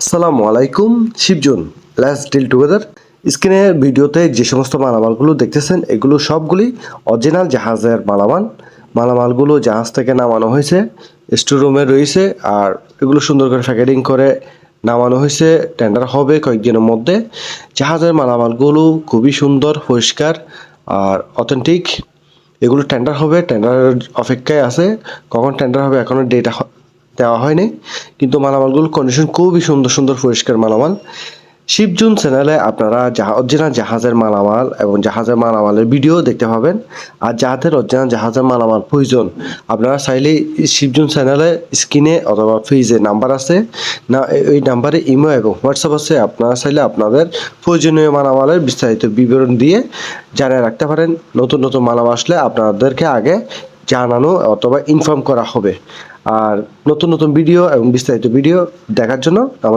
আসসালামু আলাইকুম, শিবজুন let's deal together স্ক্রিনের ভিডিওতে যে সমস্ত মালামালগুলো দেখতেছেন, এগুলো সবগুলি অরিজিনাল জাহাজের মালামাল। মালামালগুলো জাহাজ থেকে নামানো হয়েছে স্টোর রুমে রয়েছে, আর এগুলো সুন্দর করে প্যাকেটিং করে নামানো হয়েছে। টেন্ডার হবে কয়েকদিনের মধ্যে। জাহাজের মালামালগুলো খুবই সুন্দর, পরিষ্কার, আর অথেন্টিক এগুলো টেন্ডার হবে টেন্ডারের অপেক্ষায় আছে। কখন টেন্ডার হবে এখনও ডেটা দেওয়া হয়নি, কিন্তু মালামালগুলোর কন্ডিশন খুবই সুন্দর সুন্দর পরিষ্কার মালামাল। শিবজুন চ্যানেলে আপনারা অরিজিনাল জাহাজের মালামাল এবং জাহাজের মালামালের ভিডিও দেখতে পাবেন। আর যাদের অরিজিনাল জাহাজের মালামাল প্রয়োজন, আপনারা চাইলে শিবজুন চ্যানেলে স্ক্রিনে অথবা ফেজে নাম্বার আছে। না এই নাম্বারে ইমো এবং হোয়াটসঅ্যাপ আছে, আপনারা চাইলে আপনাদের প্রয়োজনীয় মালামালের বিস্তারিত বিবরণ দিয়ে জানিয়ে রাখতে পারেন। নতুন নতুন মালামাল আসলে আপনাদেরকে আগে জানানো অথবা ইনফর্ম করা হবে। আর নতুন নতুন ভিডিও এবং বিস্তারিত ভিডিও দেখার জন্য